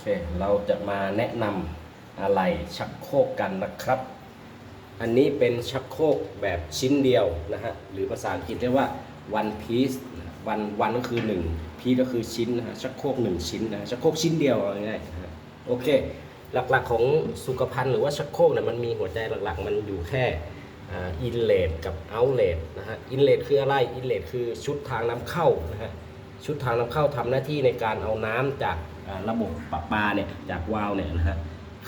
เคเราจะมาแนะนำอะไรชักโครกกันนะครับ อันนี้เป็นชักโครกแบบชิ้นเดียวนะฮะ หรือภาษาอังกฤษเรียกว่า one piece วันวันก็คือ1 piece ก็คือชิ้นนะฮะชักโครก1ชิ้นนะฮะชักโครกชิ้นเดียวเอาง่ายๆนะโอเค หลักๆของสุขภัณฑ์หรือว่าชักโครกเนี่ยมันมีหัวใจหลักๆ มันอยู่แค่อินเลดกับเอาเลดนะฮะอินเลดคืออะไรอินเลดคือชุดทางน้ำเข้านะฮะ ชุดทางน้ำเข้าทำหน้าที่ในการเอาน้ำจากระบบประปาเนี่ยจากวาล์วเนี่ยนะฮะ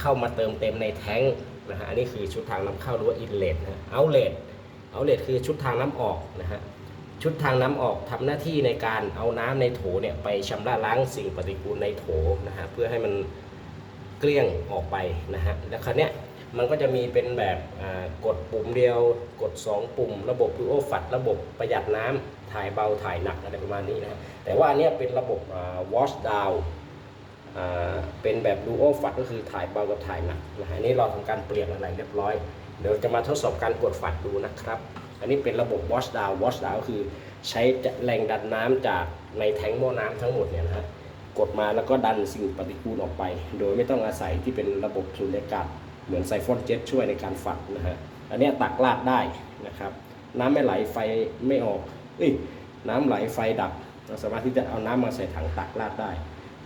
เข้ามาเติมเต็มในแท้งนะฮะอันนี้คือชุดทางน้ำเข้าหรือว่าอินเลดนะฮะเอาเลดเอาเลดคือชุดทางน้ำออกนะฮะชุดทางน้ำออกทำหน้าที่ในการเอาน้ำในโถเนี่ยไปชำระล้างสิ่งปฏิกูลในโถนะฮะเพื่อให้มันเกลี้ยงออกไปนะฮะแล้วคราวเนี้ย มันก็จะมีเป็นแบบกดปุ่มเดียว กด 2 ปุ่ม ระบบดูโอฟัดระบบประหยัดน้ำถ่ายเบาถ่ายหนักอะไรประมาณนี้นะแต่ว่าอันนี้เป็นระบบวอชดาวเป็นแบบดูโอฟัดก็คือถ่ายเบากับถ่ายหนักนะอันนี้เราทำการเปลี่ยนอะไรเรียบร้อย เดี๋ยวจะมาทดสอบการกดฝัดดูนะครับ อันนี้เป็นระบบ wash down wash down ก็คือใช้แรงดันน้ำจากในแทงหม้อน้ำทั้งหมดเนี่ยนะฮะกดมาแล้วก็ดันสิ่งปฏิกูลออกไป โดยไม่ต้องอาศัยที่เป็นระบบสูญญากาศ เหมือนไซฟอนเจ็ตช่วยในการฝัดนะฮะอันนี้ตักลาดได้นะครับ น้ำไม่ไหลไฟไม่ออกเอ้ยน้ำไหลไฟดับเราสามารถที่จะเอาน้ำมาใส่ถังตักลาดได้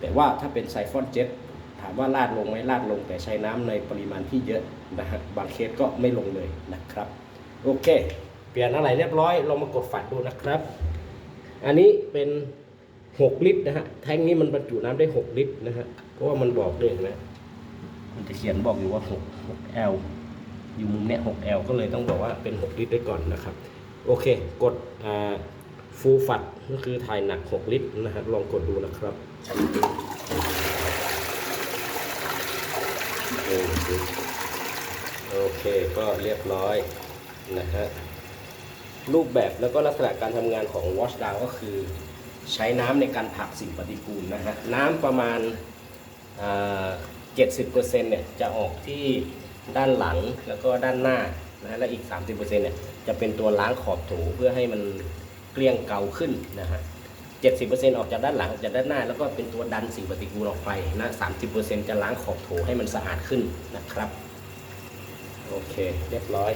แต่ว่าถ้าเป็นไซฟอนเจ็ตถามว่าลาดลงไหมลาดลง แต่ใช้น้ำในปริมาณที่เยอะนะฮะบางเคสก็ไม่ลงเลยนะครับ โอเค เปลี่ยนอะไรเรียบร้อยเรามากดฝัดดูนะครับ อันนี้เป็น6ลิตรนะฮะแท้งนี้มันบรรจุน้ำได้ 6 ลิตรนะฮะเพราะว่ามันบอกด้วยนะ มันจะเขียนบอกอยู่ว่า6 6L อยู่มุมเนี้ย 6L ก็เลยต้องบอกว่าเป็น 6 ลิตรไว้ก่อนนะครับ โอเค กดฟูฟัดก็คือถ่ายหนัก 6 ลิตรนะครับลองกดดูนะครับโอเคโอเคก็เรียบร้อยนะฮะรูปแบบแล้วก็ลักษณะการทำงานของ Wash Down ก็คือ ใช้น้ำในการผลักสิ่งปฏิกูลนะฮะน้ำประมาณอ่า 70%เนี่ยจะออกที่ด้านหลังแล้วก็ด้านหน้านะและอีก 30%เนี่ยจะเป็นตัวล้างขอบถูเพื่อให้มันเกลี้ยงเกาขึ้นนะฮะ70%ออกจากด้านหลังออกจากด้านหน้า แล้วก็เป็นตัวดันสิ่งปฏิกูลออกไปนะ30%จะล้างขอบถูให้มันสะอาดขึ้นนะครับ โอเค เรียบร้อย